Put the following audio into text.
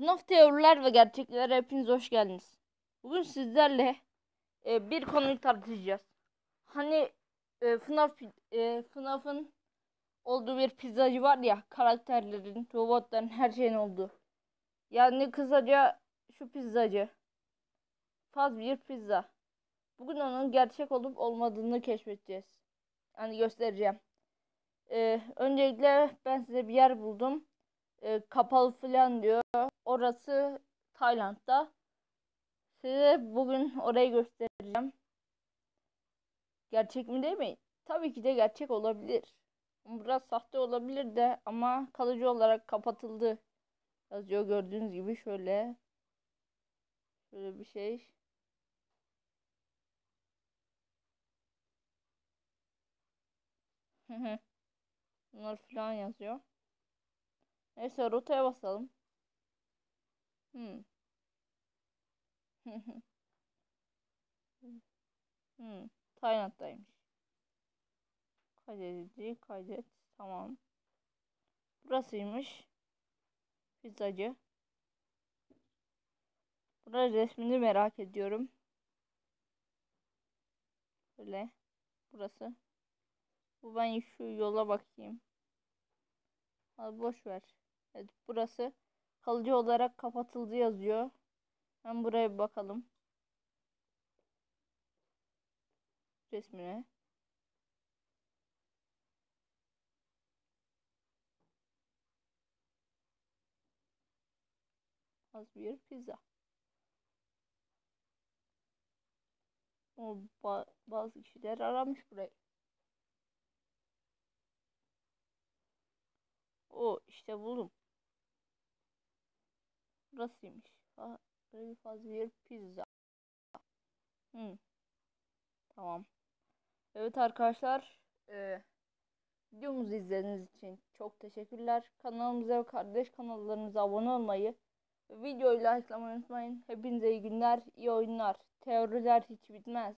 FNAF teoriler ve gerçekler hepiniz hoş geldiniz. Bugün sizlerle e, bir konuyu tartışacağız. Hani e, FNAF e, FNAF'ın olduğu bir pizzacı var ya karakterlerin, robotların her şeyin olduğu. Yani kısaca şu pizzacı. Faz bir pizza. Bugün onun gerçek olup olmadığını keşfedeceğiz. Yani göstereceğim. E, öncelikle ben size bir yer buldum. E, kapalı falan diyor. Orası Tayland'da. Size bugün orayı göstereceğim. Gerçek mi değil mi? Tabii ki de gerçek olabilir. Biraz sahte olabilir de ama kalıcı olarak kapatıldı. Yazıyor gördüğünüz gibi şöyle. Şöyle bir şey. Bunlar falan yazıyor. Neyse rotaya basalım. Hmm. hmm. Tayland'daymış. Kaydedici, kaydet. Tamam. Burasıymış. Pizzacı. Burada resmini merak ediyorum. Böyle. Burası. Bu ben şu yola bakayım. Hadi boş ver. Evet burası kalıcı olarak kapatıldı yazıyor. Ben buraya bir bakalım. Resmine. Az bir pizza. O ba bazı kişiler aramış burayı. O işte buldum. Burasıymış. Ha, böyle fazla bir pizza. Hmm. Tamam. Evet arkadaşlar. E, videomuzu izlediğiniz için çok teşekkürler. Kanalımıza ve kardeş kanallarımıza abone olmayı videoyu likelamayı unutmayın. Hepinize iyi günler, iyi oyunlar. Teoriler hiç bitmez.